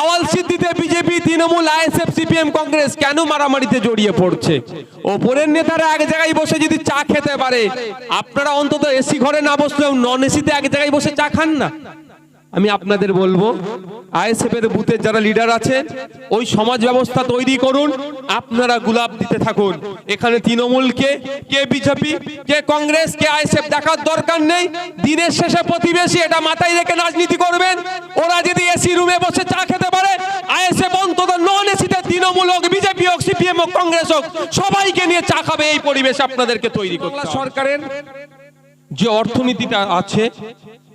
আওয়াল সিদ্ধিতে BJP, Trinamool, ISF, CPM, Congress কেন মারামারিতে জড়িয়ে পড়ছে? ওপরের নেতারা এক জায়গায় বসে যদি চা খেতে পারে, আপনারা অন্তত এসি ঘরে না বসলেও নন এসিতে এক জায়গায় বসে চা খান না? আমি আপনাদের বলব আইএসএফ এর বুথের যারা লিডার আছেন, ওই সমাজ ব্যবস্থা তৈরি করুন, আপনারা গুলাব দিতে থাকুন। এখানে তৃণমূলকে, কে বিজেপি, কে কংগ্রেস, কে আইএসএফ দেখার দরকার নেই। দিনের শেষে প্রতিবেশী এটা মাথায় রেখে রাজনীতি করবেন। ওরা যদি এসি রুমে বসে চা খেতে পারে, আইএসএফ অন্তত নন এসিতে তৃণমূল হোক, বিজেপি হোক, সিপিএম হোক, কংগ্রেস হোক, সবাইকে নিয়ে চা খাবে এই পরিবেশ আপনাদেরকে তৈরি করতে। সরকারের যে অর্থনীতিটা আছে,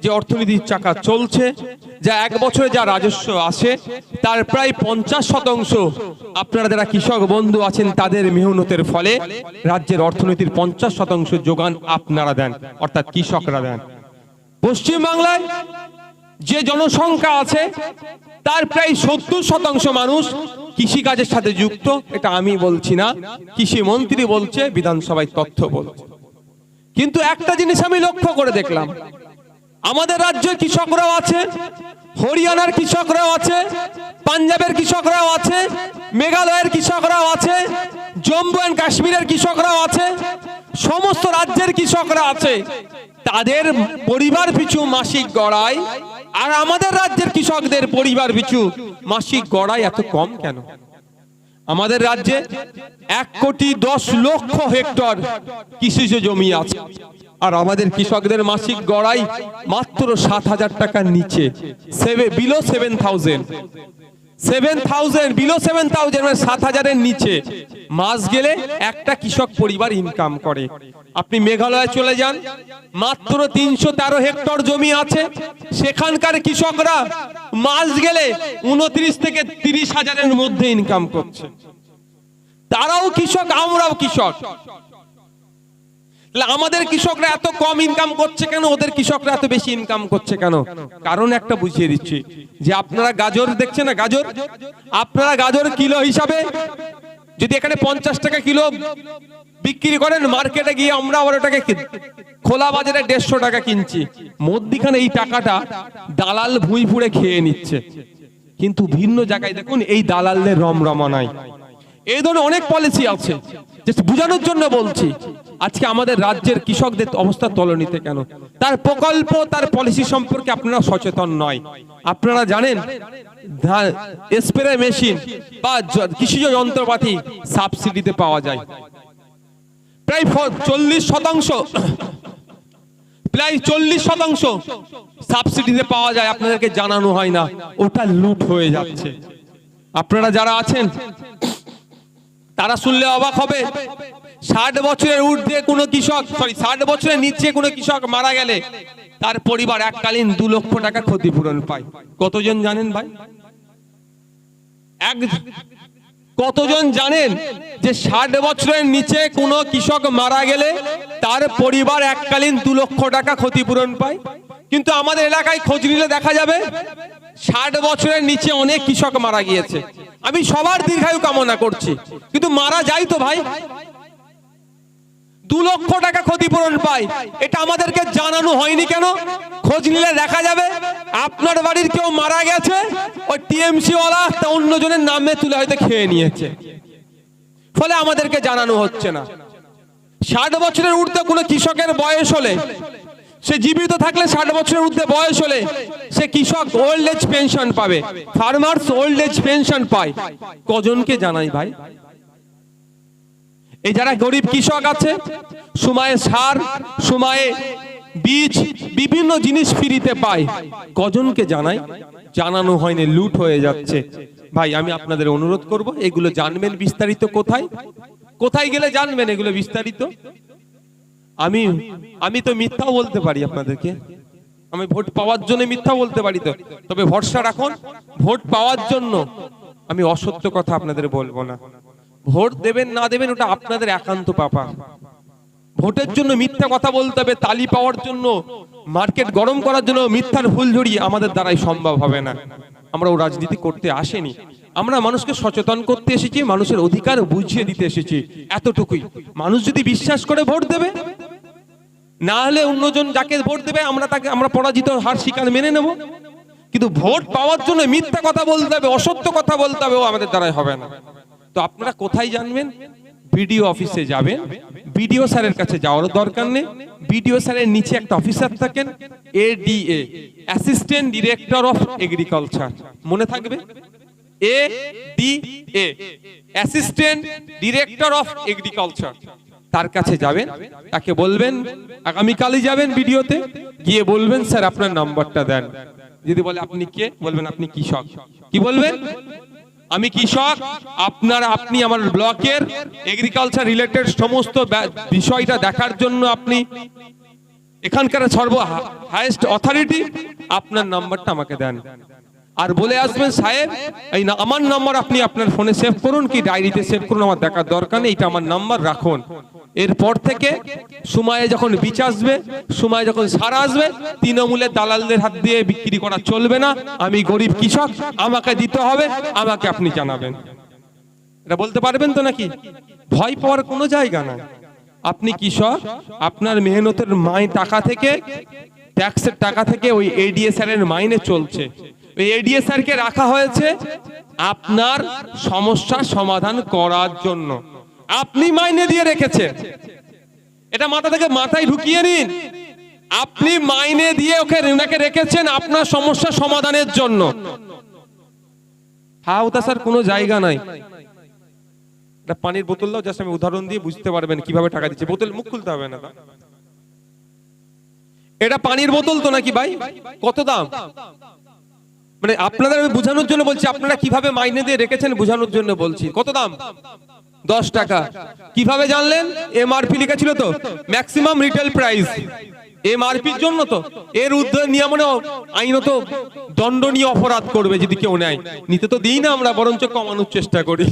যে অর্থনীতির চাকা চলছে, যা এক বছরে যা রাজস্ব আসে, তার প্রায় পঞ্চাশ শতাংশ আপনারা যারা কৃষক বন্ধু আছেন, তাদের মেহনতের ফলে রাজ্যের অর্থনীতির পঞ্চাশ শতাংশ যোগান আপনারা দেন, অর্থাৎ কৃষকরা দেন। পশ্চিমবাংলায় যে জনসংখ্যা আছে, তার প্রায় সত্তর শতাংশ মানুষ কৃষিকাজের সাথে যুক্ত, এটা আমি বলছি না, কৃষি মন্ত্রী বলছে, বিধানসভায় তথ্য বলছে। কিন্তু একটা জিনিস আমি লক্ষ্য করে দেখলাম। আমাদের রাজ্যের কৃষকরাও আছে, হরিয়ানার কৃষকরাও আছে, পাঞ্জাবের কৃষকরাও আছে, মেঘালয়ের কৃষকরাও আছে, জম্মু অ্যান্ড কাশ্মীরের কৃষকরাও আছে, সমস্ত রাজ্যের কৃষকরা আছে। তাদের পরিবার পিছু মাসিক গড়াই, আর আমাদের রাজ্যের কৃষকদের পরিবার পিছু মাসিক গড়াই এত কম কেন? আমাদের রাজ্যে এক কোটি দশ লক্ষ হেক্টর কৃষিজ জমি আছে। আর আমাদের কৃষকদের মাসিক গড়াই মাত্র সাত হাজার টাকার নিচে। Below seven thousand seven thousand below seven thousand মানে সাত হাজারের নিচে। মাস গেলে একটা কৃষক পরিবার ইনকাম করে। আপনি মেঘালয়ে চলে যান। মাত্র তিনশো তেরো হেক্টর জমি আছে। সেখানকার কৃষকরা মাস গেলে উনত্রিশ থেকে তিরিশ হাজারের মধ্যে ইনকাম করছে। তারাও কৃষক, আমরাও কৃষক। আমাদের কৃষকরা এত কম ইনকাম করছে কেন? ওদের কৃষকরা এত বেশি ইনকাম করছে কেন? কারণ একটা বুঝিয়ে দিচ্ছি, যে আপনারা গাজর দেখছেন না? গাজর? আপনারা গাজর কিলো হিসাবে যদি এখানে পঞ্চাশ টাকা কিলো বিক্রি করেন মার্কেটে গিয়ে আমরা আবার ওটাকে খোলা বাজারে দেড়শো টাকা কিনছি। মধ্যিখানে এই টাকাটা দালাল ভুঁই ফুড়ে খেয়ে নিচ্ছে। কিন্তু ভিন্ন জায়গায় দেখুন, এই দালালদের রমরমা নাই এই ধরনের অনেক পলিসি আছে। যে বোঝানোর জন্য বলছি, আজকে আমাদের রাজ্যের কৃষকদের অবস্থা তলনিতে কেন? তার প্রকল্প, তার পলিসি সম্পর্কে আপনারা সচেতন নয়। আপনারা জানেন স্প্রে মেশিন বা কৃষিজ যন্ত্রপাতি সাবসিডিতে পাওয়া যায়। প্রায় চল্লিশ শতাংশ, প্রায় চল্লিশ শতাংশ সাবসিডিতে পাওয়া যায়, আপনাদেরকে জানানো হয় না। ওটা লুট হয়ে যাচ্ছে। আপনারা যারা আছেন, তারা শুনলে অবাক হবে। ষাট বছরের ঊর্ধ্বে কোনো কৃষক সরি ষাট বছরের নিচে কোনো কৃষক মারা গেলে তার পরিবার এককালীন দু লক্ষ টাকা ক্ষতিপূরণ পায়। কতজন জানেন ভাই? এক কতজন জানেন যে ষাট বছরের নিচে কোনো কৃষক মারা গেলে তার পরিবার এককালীন দু লক্ষ টাকা ক্ষতিপূরণ পায়? কিন্তু আমাদের এলাকায় খোঁজ নিলে দেখা যাবে ষাট বছরের নিচে অনেক কৃষক মারা গিয়েছে। আমি সবার দীর্ঘায়ু কামনা করছি। কিন্তু মারা যাই তো ভাই। দু লক্ষ টাকা ক্ষতিপূরণ পায়। এটা আমাদেরকে জানানো হয়নি কেন? খোঁজ নিলে দেখা যাবে। আপনার বাড়ির কেউ মারা গেছে, ওই টিএমসি ওয়ালা তা অন্যজনের নামে তুলে হয়তো খেয়ে নিয়েছে। ফলে আমাদেরকে জানানো হচ্ছে না। ষাট বছরের ঊর্ধ্বে কোনো কৃষকের বয়স হলে, সে জীবিত থাকলে ষাট বছরের ঊর্ধ্বে বয়স হলে, সে কৃষক ওল্ড এজ পেনশন পাবে। ফার্মার্স ওল্ড এজ পেনশন পায়। কজনকে জানাই ভাই? এই যারা গরিব কৃষক আছে সময়ে সার সময়ে বীজ, বিভিন্ন জিনিস ফ্রিতে পায়। কজনকে জানাই? জানানো হয়নি, লুট হয়ে যাচ্ছে। ভাই, আমি আপনাদের অনুরোধ করব, এগুলো জানবেন বিস্তারিত কোথায়? কোথায় গেলে জানবেন এগুলো বিস্তারিত? আমি আমি তো মিথ্যা বলতে পারি আপনাদেরকে। আমি ভোট পাওয়ার জন্য মিথ্যা বলতে পারি তো। তবে ভরসা রাখুন, ভোট পাওয়ার জন্য। আমি অসত্য কথা আপনাদের বলব না। ভোট দেবেন, না দেবেন, ওটা আপনাদের একান্ত পাপা। ভোটের জন্য মিথ্যা কথা বলতে হবে, তালি পাওয়ার জন্য, মার্কেট গরম করার জন্য মিথ্যার ফুল ঝরিয়ে আমাদের দ্বারাই সম্ভব হবে না। আমরা ও রাজনীতি করতে আসেনি। আমরা মানুষকে সচেতন করতে এসেছি, মানুষের অধিকার বুঝিয়ে দিতে এসেছি, এতটুকুই। মানুষ যদি বিশ্বাস করে ভোট দেবে, না হলে অন্যজন যাকে ভোট দেবে, আমরা তাকে, আমরা পরাজিত হার শিকার মেনে নেব। কিন্তু ভোট পাওয়ার জন্য মিথ্যা কথা বলতে হবে, অসত্য কথা বলতে হবে, ও আমাদের দ্বারাই হবে না। তো আপনারা কোথায় জানবেন? বিডিও অফিসে যাবেন। বিডিও স্যারের কাছে যাওয়ার দরকার নেই। বিডিও স্যারের নিচে একটা অফিসার থাকেন, ADA, assistant director of agriculture. মনে থাকবে? A D A assistant director of agriculture. তার কাছে যাবেন, তাকে বলবেন, আগামীকালই যাবেন ভিডিওতে গিয়ে বলবেন, স্যার, আপনার নাম্বারটা দেন। যদি বলে, আপনি কে? বলবেন, আপনি কৃষক। কি বলবেন? আমি কৃষক, আপনার, আপনি আমার ব্লকের এগ্রিকালচার রিলেটেড সমস্ত বিষয়টা দেখার জন্য আপনি এখানকার সর্ব হায়েস্ট অথরিটি আপনার নাম্বারটা আমাকে দেন। আর বলে আসবেন, সাহেব, এই না, আমার নাম্বার আপনি আপনার ফোনে সেভ করুন কি? ডায়েরিতে সেভ করুন, আমার দেখার দরকার নেই, এটা আমার নাম্বার, রাখুন। এরপর থেকে সময়ে যখন বিচ আসবে সময় যখন সার আসবে, তৃণমূলের দালালদের হাত দিয়ে বিক্রি করা চলবে না। আমি গরিব কৃষক, আমাকে দিতে হবে, আমাকে আপনি জানাবেন। এটা বলতে পারবেন তো নাকি? ভয় পাওয়ার কোনো জায়গা না আপনি কৃষক, আপনার মেহনতের মাই টাকা থেকে ট্যাক্সের টাকা থেকে ওই এডিএসআর এর মাইনে চলছে। ওই এডিএসআর কে রাখা হয়েছে আপনার সমস্যা সমাধান করার জন্য। আপনি মাইনে দিয়ে রেখেছেন। এটা মাথা থেকে মাথায় ঢুকিয়ে নিন। আপনি মাইনে দিয়ে ওকে ওনাকে রেখেছেন আপনার সমস্যা সমাধানের জন্য। হা স্যার কোনো জায়গা নাই। একটা পানির বোতল দাও, জাস্ট আমি উদাহরণ দিয়ে বুঝতে পারবেন কীভাবে টাকা দিচ্ছে। বোতল মুখ খুলতে হবে না এটা পানির বোতল তো নাকি ভাই? কত দাম? মানে আপনাদের আমি বোঝানোর জন্য বলছি, আপনারা কীভাবে মাইনে দিয়ে রেখেছেন বোঝানোর জন্য বলছি। কত দাম? দশ টাকা। কীভাবে জানলেন? এম এমআরপি লেখা ছিল তো ম্যাক্সিমাম রিটেল প্রাইস এম এমআরপির জন্য তো। এর উদ্যোগ নিয়মনে আইনত দণ্ডনীয় অপরাধ করবে যদি কেউ নেয়। নিতে তো দিই না আমরা, বরঞ্চ কমানোর চেষ্টা করি।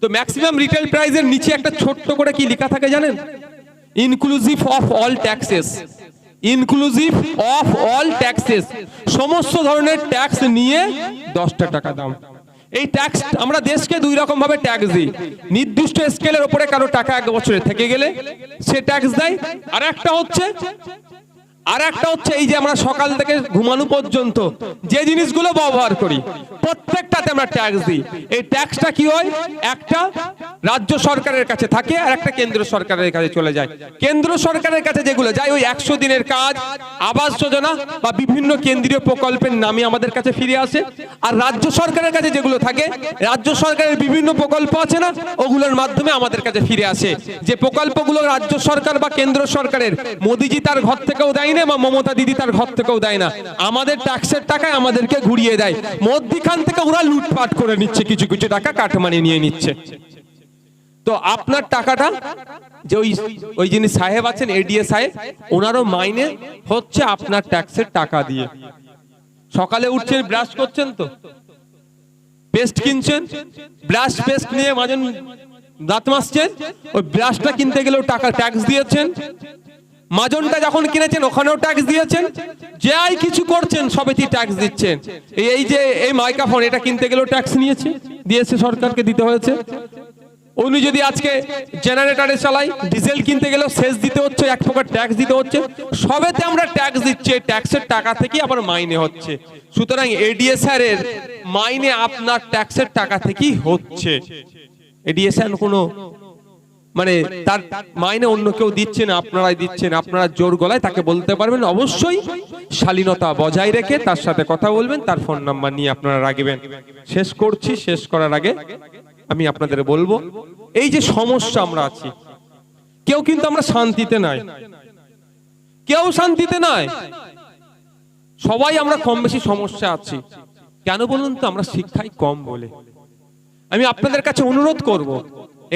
তো ম্যাক্সিমাম রিটেল প্রাইসের নিচে একটা ছোট্ট করে কি লেখা থাকে জানেন? Inclusive of all taxes inclusive of all taxes সমস্ত ধরনের ট্যাক্স নিয়ে দশটা টাকা দাম। এই ট্যাক্স আমরা দেশকে দুই রকম ভাবে ট্যাক্স দিই। নির্দিষ্ট স্কেলের উপরে কারও টাকা এক বছরে থেকে গেলে সে ট্যাক্স দেয়। আর একটা হচ্ছে আর একটা হচ্ছে এই যে আমরা সকাল থেকে ঘুমানো পর্যন্ত যে জিনিসগুলো ব্যবহার করি, প্রত্যেকটাতে আমরা ট্যাক্স দিই। এই ট্যাক্সটা কি হয়? একটা রাজ্য সরকারের কাছে থাকে আর একটা কেন্দ্র সরকারের কাছে চলে যায়। কেন্দ্র সরকারের কাছে যেগুলো যায়, ওই একশো দিনের কাজ, আবাস যোজনা বা বিভিন্ন কেন্দ্রীয় প্রকল্পের নামে আমাদের কাছে ফিরে আসে। আর রাজ্য সরকারের কাছে যেগুলো থাকে, রাজ্য সরকারের বিভিন্ন প্রকল্প আছে না, ওগুলোর মাধ্যমে আমাদের কাছে ফিরে আসে। যে প্রকল্পগুলো রাজ্য সরকার বা কেন্দ্র সরকারের, মোদিজি তার ঘর থেকেও দেয় না বা মমতা দিদি তার ঘর থেকেও দেয় না। আমাদের ট্যাক্সের টাকায় আমাদেরকে ঘুরিয়ে দেয়। মধ্যিখান থেকে ওরা লুটপাট করে নিচ্ছে, কিছু কিছু টাকা কাটমানি নিয়ে নিচ্ছে। তো আপনার টাকাটা যে ওই ওই যিনি সাহেব আছেন এডিএ সাহেব, ওনারও মাইনে হচ্ছে আপনার ট্যাক্সের টাকা দিয়ে। সকালে উঠছেন ব্রাশ করছেন তো? পেস্ট কিনছেন? ব্রাশ পেস্ট নিয়ে মাঝে দাঁত মাজছেন? ওই ব্রাশটা কিনতে গেলেও টাকা ট্যাক্স দিয়েছেন? মাজনটা যখন কিনেছেন, ওখানেও ট্যাক্স দিয়েছেন। যাই কিছু করছেন সবেতেই ট্যাক্স দিচ্ছেন। এই- যে, এই মাইক্রোফোন এটা কিনতে গেলেও ট্যাক্স নিয়েছে, দিয়েছে সরকারকে, দিতে হয়েছে। উনি যদি আজকে জেনারেটারে চালাই ডিজেল কিনতে গেলেও সেচ দিতে হচ্ছে, এক প্রকার ট্যাক্স দিতে হচ্ছে। সবেতে আমরা ট্যাক্স দিচ্ছি, এই ট্যাক্সের টাকা থেকেই আবার মাইনে হচ্ছে। সুতরাং এডিএসআর এর মাইনে আপনার ট্যাক্সের টাকা থেকেই হচ্ছে। এডিএসআর কোনো মানে তার মাইনে অন্য কেউ দিচ্ছেন আপনারাই দিচ্ছেন, আপনারা জোর গলায় তাকে বলতে পারবেন। অবশ্যই শালীনতা বজায় রেখে তার সাথে কথা বলবেন, তার ফোন নাম্বার নিয়ে আপনারা রাখবেন শেষ করছি, শেষ করার আগে আমি আপনাদের বলব, এই যে সমস্যা আমরা আছি, কেউ কিন্তু আমরা শান্তিতে নাই। কেউ শান্তিতে নাই। সবাই আমরা কম বেশি সমস্যা আছি। কেন বলুন তো, আমরা শিক্ষায় কম বলে। আমি আপনাদের কাছে অনুরোধ করব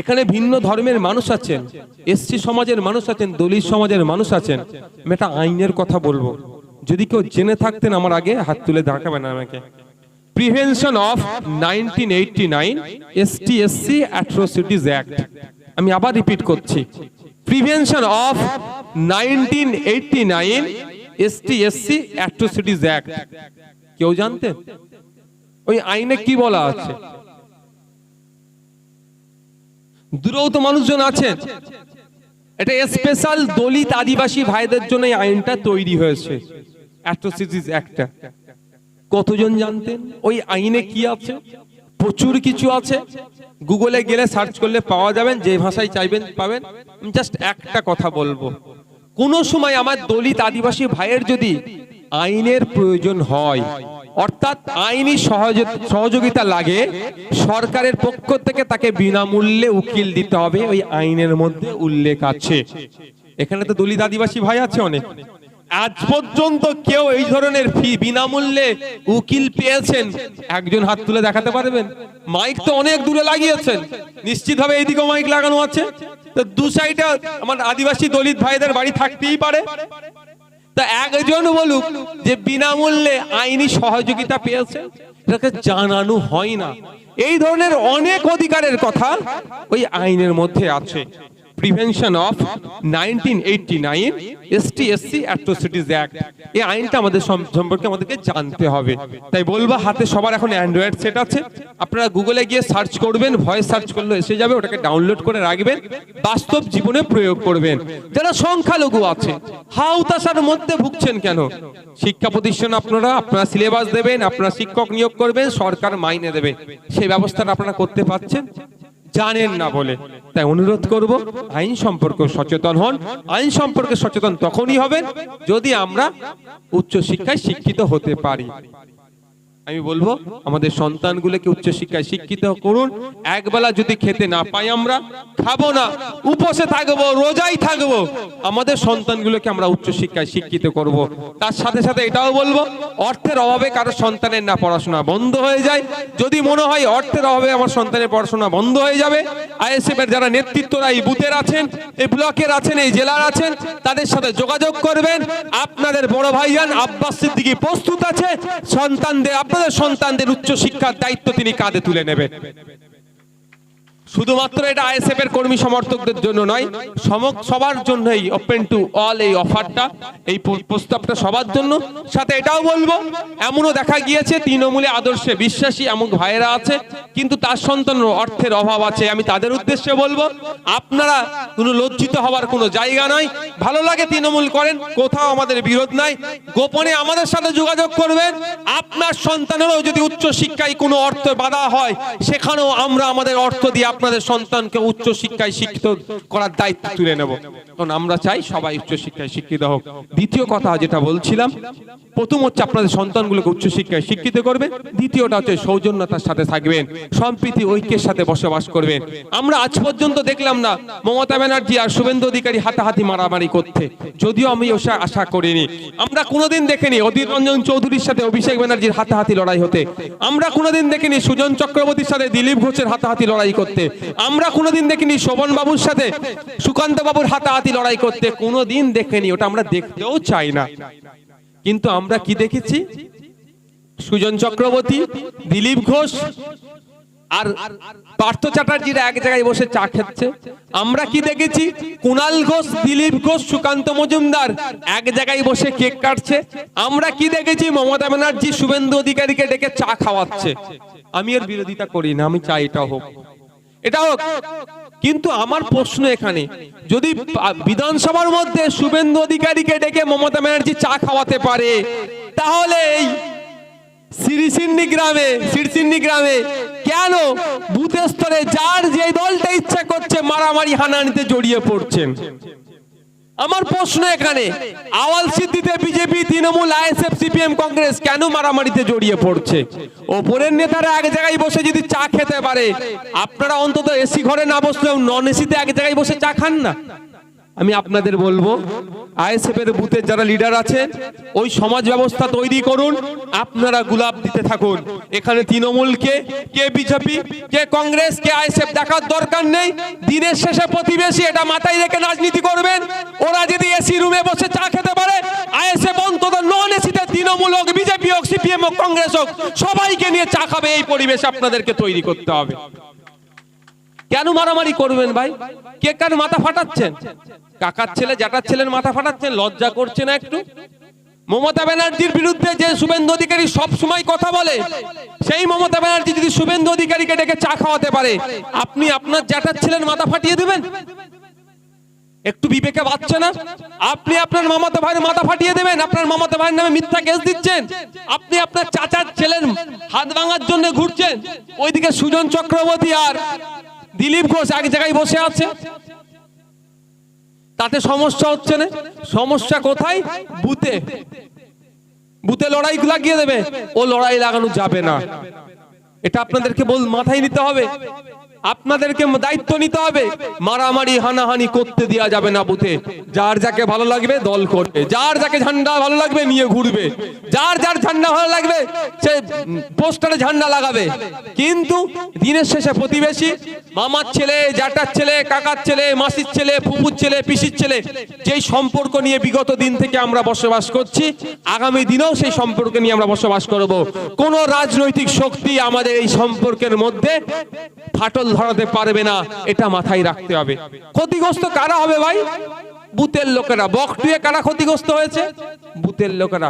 এখানে ভিন্ন ধর্মের মানুষ আছেন। এসসি সমাজের মানুষ আছেন, দলিত সমাজের মানুষ আছেন। আমি একটা আইনের কথা বলব। যদি কেউ জেনে থাকতেন আমার আগে হাত তুলে দেখাবেন আমাকে। Prevention of nineteen eighty nine ST SC atrocities act আমি আবার রিপিট করছি। Prevention of nineteen eighty nine ST SC atrocities act কেউ জানতেন? ওই আইনে কি বলা আছে? দূরেও তো মানুষজন আছেন। এটা স্পেশাল দলিত আদিবাসী ভাইদের জন্য এই আইনটা তৈরি হয়েছে। অ্যাট্রোসিটিস একটা। কতজন জানতেন? ওই আইনে কি আছে? প্রচুর কিছু আছে। গুগলে গেলে সার্চ করলে পাওয়া যাবেন, যে ভাষায় চাইবেন পাবেন। আমি জাস্ট একটা কথা বলব। কোনো সময় আমার দলিত আদিবাসী ভাইয়ের যদি আইনের প্রয়োজন হয় অর্থাৎ আইনি সহযোগিতা লাগে, সরকারের পক্ষ থেকে তাকে বিনামূল্যে উকিল দিতে হবে, ওই আইনের মধ্যে উল্লেখ আছে। এখানে তো দলিত আদিবাসী ভাই আছে অনেক। আজ পর্যন্ত কেউ এই ধরনের ফি বিনামূল্যে উকিল পেয়েছেন। একজন হাত তুলে দেখাতে পারবেন? মাইক তো অনেক দূরে লাগিয়েছেন। নিশ্চিতভাবে এইদিকেও মাইক লাগানো আছে। তো দু সাইডে আমার আদিবাসী দলিত ভাইদের বাড়ি থাকতেই পারে। তা একজন বলুক যে বিনামূল্যে আইনি সহযোগিতা পেয়েছে? এটাকে জানানো হয় না। এই ধরনের অনেক অধিকারের কথা ওই আইনের মধ্যে আছে। Prevention of nineteen eighty nine atrocities act এই আইনটা আমাদের সম্পর্কে আমাদেরকে জানতে হবে। তাই বলব, হাতে সবার এখন অ্যান্ড্রয়েড সেট আছে। আপনারা গুগলে গিয়ে সার্চ করবেন ভয়েস সার্চ করলে এসে যাবে, ওটাকে ডাউনলোড করে রাখবেন, বাস্তব জীবনে প্রয়োগ করবেন। যারা সংখ্যালঘু আছে হাউতাশার মধ্যে ভুগছেন কেন? শিক্ষা প্রতিষ্ঠান আপনারা আপনারা সিলেবাস দেবেন, আপনারা শিক্ষক নিয়োগ করবেন, সরকার মাইনে দেবে। সেই ব্যবস্থাটা আপনারা করতে পারছেন? জানেন না বলে। তাই অনুরোধ করব, আইন সম্পর্কে সচেতন হন। আইন সম্পর্কে সচেতন তখনই হবেন যদি আমরা উচ্চ শিক্ষায় শিক্ষিত হতে পারি। আমি বলব, আমাদের সন্তানগুলোকে উচ্চশিক্ষায় শিক্ষিত করুন। একবেলা যদি খেতে না পাই আমরা, খাব না। উপসে থাকব, রোজাই থাকব। আমাদের সন্তানগুলোকে আমরা উচ্চশিক্ষায় শিক্ষিত করব। তার সাথে সাথে এটাও বলব, অর্থের অভাবে কারও সন্তানের না পড়াশোনা বন্ধ হয়ে যায়। যদি মনে হয় অর্থের অভাবে আমার সন্তানের পড়াশোনা বন্ধ হয়ে যাবে আইএসএফ এর যারা নেতৃত্বরা এই বুথের আছেন, এই ব্লকের আছেন, এই জেলার আছেন, তাদের সাথে যোগাযোগ করবেন। আপনাদের বড় ভাইজান আব্বাস সিদ্দিকী প্রস্তুত আছে, সন্তানদের আপনাদের সন্তানদের উচ্চ শিক্ষার দায়িত্ব তিনি কাঁধে তুলে নেবেন শুধুমাত্র এটা আইএসএফ এর কর্মী সমর্থকদের জন্য নয় সবার জন্যই ওপেন টু অল এই অফারটা এই প্রস্তাবটা সবার জন্য। সাথে এটাও বলব, এমনও দেখা গিয়েছে, তৃণমূলে আদর্শে বিশ্বাসী এমন ভাইয়েরা আছে, কিন্তু তার সন্তান অর্থের অভাব আছে, আমি তাদের উদ্দেশ্যে বলব, আপনারা কোনো লজ্জিত হওয়ার কোনো জায়গা নয়। ভালো লাগে তৃণমূল করেন, কোথাও আমাদের বিরোধ নাই। গোপনে আমাদের সাথে যোগাযোগ করবেন। আপনার সন্তানেরও যদি উচ্চ শিক্ষায় কোনো অর্থ বাধা হয়, সেখানেও আমরা আমাদের অর্থ দিয়ে আপনাদের সন্তানকে উচ্চ শিক্ষায় শিক্ষিত করার দায়িত্ব তুলে নেব। কারণ আমরা চাই সবাই উচ্চ শিক্ষায় শিক্ষিত হোক। দ্বিতীয় কথা যেটা বলছিলাম, প্রথম হচ্ছে আপনাদের সন্তানগুলোকে উচ্চ শিক্ষায় শিক্ষিত করবেন, দ্বিতীয়টা হচ্ছে সৌজন্যতার সাথে থাকবেন, সম্প্রীতি, ঐক্যের সাথে বসবাস করবেন। আমরা আজ পর্যন্ত দেখলাম না মমতা ব্যানার্জি আর শুভেন্দু অধিকারী হাতাহাতি মারামারি করতে। যদিও আমি ওসা আশা করিনি। আমরা কোনোদিন দেখিনি অধীর রঞ্জন চৌধুরীর সাথে অভিষেক ব্যানার্জির হাতাহাতি লড়াই হতে। আমরা কোনোদিন দেখিনি সুজন চক্রবর্তীর সাথে দিলীপ ঘোষের হাতাহাতি লড়াই করতে। আমরা কোনোদিন দেখিনি শোভন বাবুর সাথে সুকান্ত বাবুর হাতাহাতি লড়াই করতে কোনোদিন দেখেনি, ওটা আমরা দেখতেও চাই না। কিন্তু আমরা কি দেখেছি? সুজন চক্রবর্তী, দিলীপ ঘোষ আর পার্থ চ্যাটার্জিরা এক জায়গায় বসে চা খাচ্ছে। আমরা কি দেখেছি? কুণাল ঘোষ, দিলীপ ঘোষ, সুকান্ত মজুমদার এক জায়গায় বসে কেক কাটছে। আমরা কি দেখেছি? মমতা ব্যানার্জি শুভেন্দু অধিকারীকে ডেকে চা খাওয়াচ্ছে। আমি এর বিরোধিতা করি না, আমি চাই এটা হোক। এটা হোক। কিন্তু আমার প্রশ্ন এখানে, যদি বিধানসভার মধ্যে শুভেন্দু অধিকারীকে ডেকে মমতা ব্যানার্জি চা খাওয়াতে পারে, তাহলে এই সিরিসিন্নি গ্রামে সিরসিন্নি গ্রামে কেন বুথ স্তরে যার যে দলটা ইচ্ছা করছে মারামারি হানানিতে জড়িয়ে পড়ছেন আমার প্রশ্ন এখানে, আওয়াল সিদ্ধিতে BJP, Trinamool, ISF, CPM, Congress কেন মারামারিতে জড়িয়ে পড়ছে? ওপরের নেতারা এক জায়গায় বসে যদি চা খেতে পারে, আপনারা অন্তত এসি ঘরে না বসলেও নন এসিতে এক জায়গায় বসে চা খান না? আমি আপনাদের বলব আইএসএফ এর বুথের যারা লিডার আছেন, ওই সমাজ ব্যবস্থা তৈরি করুন, আপনারা গুলাব দিতে থাকুন। এখানে তৃণমূলকে, কে বিজেপি, কে কংগ্রেস, কে আইএসএফ দেখার দরকার নেই। দিনের শেষে প্রতিবেশী এটা মাথায় রেখে রাজনীতি করবেন। ওরা যদি এসি রুমে বসে চা খেতে পারে, আইএসএফ অন্তত নন এসিতে তৃণমূল হোক, বিজেপি হোক, সিপিএম হোক, কংগ্রেস হোক, সবাইকে নিয়ে চা খাবে, এই পরিবেশ আপনাদেরকে তৈরি করতে হবে। কেন মারামারি করবেন ভাই? কে কার মাথা ফাটাচ্ছেন? কাকার ছেলে, জ্যাঠার ছেলের মাথা ফাটাচ্ছেন? লজ্জা করছে না একটু? মমতা ব্যানার্জির বিরুদ্ধে যে শুভেন্দু অধিকারী সব সময় কথা বলে, সেই মমতা ব্যানার্জি যদি শুভেন্দু অধিকারীকে ডেকে চা খাওয়াতে পারে, আপনি আপনার জ্যাঠার ছেলের মাথা ফাটিয়ে দিবেন? একটু বিবেকে বাচ্চা না? আপনি আপনার মামাতো ভাইয়ের মাথা ফাটিয়ে দেবেন? আপনার মামাতো ভাইয়ের নামে মিথ্যা কেস দিচ্ছেন? আপনি আপনার চাচার ছেলের হাত ভাঙার জন্য ঘুরছেন? ওইদিকে সুজন চক্রবর্তী আর দিলীপ ঘোষ এক জায়গায় বসে আছে। তাতে সমস্যা হচ্ছে না। সমস্যা কোথায়? বুতে বুতে লড়াই লাগিয়ে দেবে। ও লড়াই লাগানো যাবে না। এটা আপনাদেরকে বল মাথায় নিতে হবে। আপনাদেরকে দায়িত্ব নিতে হবে। মারামারি, হানাহানি করতে দেওয়া যাবে না বুথে। যার যাকে ভালো লাগবে দল করবে। যার যাকে ঝান্ডা ভালো লাগবে নিয়ে ঘুরবে। যার যার ঝান্ডা ভালো লাগবে, সে পোস্টারে ঝান্ডা লাগাবে। কিন্তু দিনের শেষে প্রতিবেশী, মামার ছেলে, জ্যাঠার ছেলে, কাকার ছেলে, মাসির ছেলে, ফুপুর ছেলে, পিসির ছেলে, যেই সম্পর্ক নিয়ে বিগত দিন থেকে আমরা বসবাস করছি, আগামী দিনেও সেই সম্পর্ক নিয়ে আমরা বসবাস করব। কোন রাজনৈতিক শক্তি আমাদের এই সম্পর্কের মধ্যে ফাটল ধরাতে পারবে না, এটা মাথায় রাখতে হবে। ক্ষতিগ্রস্ত কারা হবে ভাই? বুথের লোকেরা। বকটুয়ে কারা ক্ষতিগ্রস্ত হয়েছে? বুথের লোকেরা।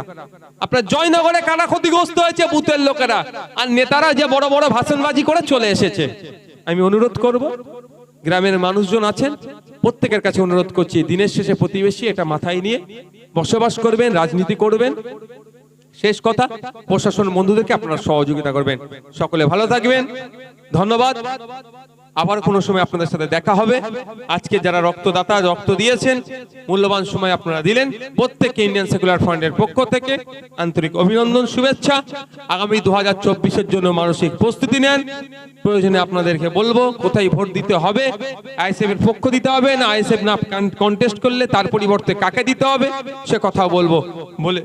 আপনার জয়নগরে কারা ক্ষতিগ্রস্ত হয়েছে? বুথের লোকেরা। আর নেতারা যে বড় বড় ভাষণবাজি করে চলে এসেছে। আমি অনুরোধ করব, গ্রামের মানুষজন আছেন, প্রত্যেকের কাছে অনুরোধ করছি, দিনের শেষে প্রতিবেশী এটা মাথায় নিয়ে বসবাস করবেন, রাজনীতি করবেন। শেষ কথা, প্রশাসন বন্ধুদেরকে আপনারা সহযোগিতা করবেন। সকলে ভালো থাকবেন। ধন্যবাদ। আবার কোনো সময় আপনাদের সাথে দেখা হবে। আজকে যারা রক্তদাতা রক্ত দিয়েছেন, মূল্যবান সময় আপনারা দিলেন। প্রত্যেককে ইন্ডিয়ান সেকুলার ফান্ডের পক্ষ থেকে আন্তরিক অভিনন্দন, শুভেচ্ছা। আগামী দু হাজার জন্য মানসিক প্রস্তুতি নেন। প্রয়োজনে আপনাদেরকে বলব, কোথায় ভোট দিতে হবে? আইএসএফ এর পক্ষ দিতে হবে না? আইএসএফ না কন্টেস্ট করলে তার পরিবর্তে কাকে দিতে হবে? সে কথা বলব। বলে